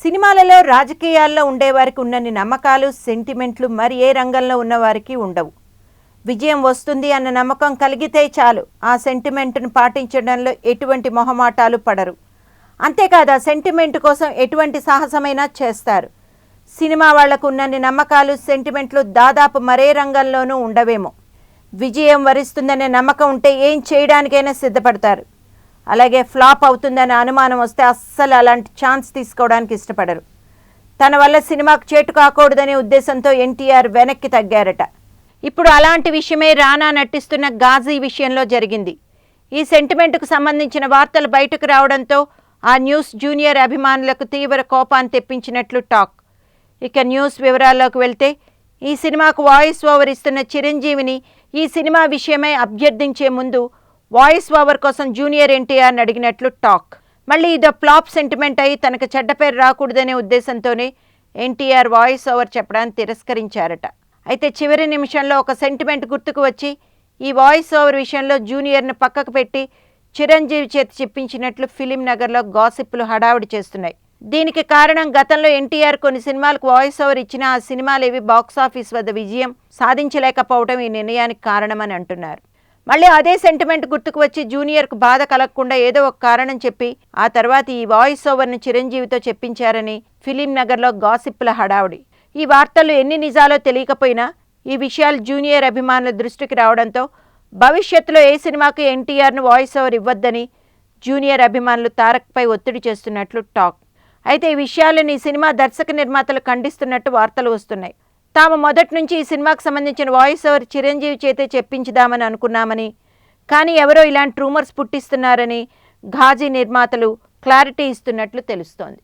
సినిమాలలో రాజకీయాల్లో ఉండేవారికి ఉన్నన్ని నమ్మకాలు సెంటిమెంట్లు మరి ఏ రంగంలో ఉన్నవారికి ఉండవు. విజయం వస్తుంది అన్న నమ్మకం కలిగితే చాలు. ఆ సెంటిమెంట్ను పాటించడంలో ఎటువంటి మొహమాటాలు పడరు. అంతేకాదు ఆ సెంటిమెంట్ కోసం ఎటువంటి సాహసమైనా చేస్తారు. సినిమా వాళ్ళకు ఉన్నన్ని నమ్మకాలు సెంటిమెంట్లు దాదాపు మరే రంగంలోనూ ఉండవేమో. విజయం వరిస్తుందనే నమ్మకం ఉంటే ఏం చేయడానికైనా సిద్ధపడతారు. అలాగే ఫ్లాప్ అవుతుందనే అనుమానం వస్తే అస్సలు అలాంటి ఛాన్స్ తీసుకోవడానికి ఇష్టపడరు. తన వల్ల సినిమాకు చేటు కాకూడదనే ఉద్దేశంతో ఎన్టీఆర్ వెనక్కి తగ్గారట. ఇప్పుడు అలాంటి విషయమే రానా నటిస్తున్న గాజీ విషయంలో జరిగింది. ఈ సెంటిమెంట్కు సంబంధించిన వార్తలు బయటకు రావడంతో ఆ న్యూస్ జూనియర్ అభిమానులకు తీవ్ర కోపాన్ని తెప్పించినట్లు టాక్. ఇక న్యూస్ వివరాల్లోకి వెళ్తే ఈ సినిమాకు వాయిస్ ఓవర్ ఇస్తున్న చిరంజీవిని ఈ సినిమా విషయమై అభ్యర్థించే ముందు వాయిస్ ఓవర్ కోసం జూనియర్ ఎన్టీఆర్ని అడిగినట్లు టాక్. మళ్ళీ ఇదో ఫ్లాప్ సెంటిమెంట్ అయి తనకు చెడ్డ పేరు రాకూడదనే ఉద్దేశంతోనే ఎన్టీఆర్ వాయిస్ ఓవర్ చెప్పడానికి తిరస్కరించారట. అయితే చివరి నిమిషంలో ఒక సెంటిమెంట్ గుర్తుకు వచ్చి ఈ వాయిస్ ఓవర్ విషయంలో జూనియర్ను పక్కకు పెట్టి చిరంజీవి చేతి చెప్పించినట్లు ఫిలిం నగర్లో గాసిప్లు హడావుడి చేస్తున్నాయి. దీనికి కారణం గతంలో ఎన్టీఆర్ కొన్ని సినిమాలకు వాయిస్ ఓవర్ ఇచ్చినా ఆ సినిమాలేవి బాక్సాఫీస్ వద్ద విజయం సాధించలేకపోవడం ఈ నిర్ణయానికి కారణమని అంటున్నారు. మళ్ళీ అదే సెంటిమెంట్ గుర్తుకు వచ్చి జూనియర్కు బాధ కలగకుండా ఏదో ఒక కారణం చెప్పి ఆ తర్వాత ఈ వాయిస్ ఓవర్ను చిరంజీవితో చెప్పించారని ఫిలిం నగర్లో గాసిప్ల హడావుడి. ఈ వార్తలు ఎన్ని నిజాలో తెలియకపోయినా ఈ విషయాలు జూనియర్ అభిమానుల దృష్టికి రావడంతో భవిష్యత్తులో ఏ సినిమాకు ఎన్టీఆర్ను వాయిస్ ఓవర్ ఇవ్వద్దని జూనియర్ అభిమానులు తారక్పై ఒత్తిడి చేస్తున్నట్లు టాక్. అయితే ఈ విషయాలను ఈ సినిమా దర్శక నిర్మాతలు ఖండిస్తున్నట్టు వార్తలు వస్తున్నాయి. తాము మొదటి నుంచి ఈ సినిమాకు సంబంధించిన వాయిస్ ఓవర్ చిరంజీవి చేతే చెప్పించుదామని అనుకున్నామని కానీ ఎవరో ఇలాంటి రూమర్స్ పుట్టిస్తున్నారని ఘాజీ నిర్మాతలు క్లారిటీ ఇస్తున్నట్లు తెలుస్తోంది.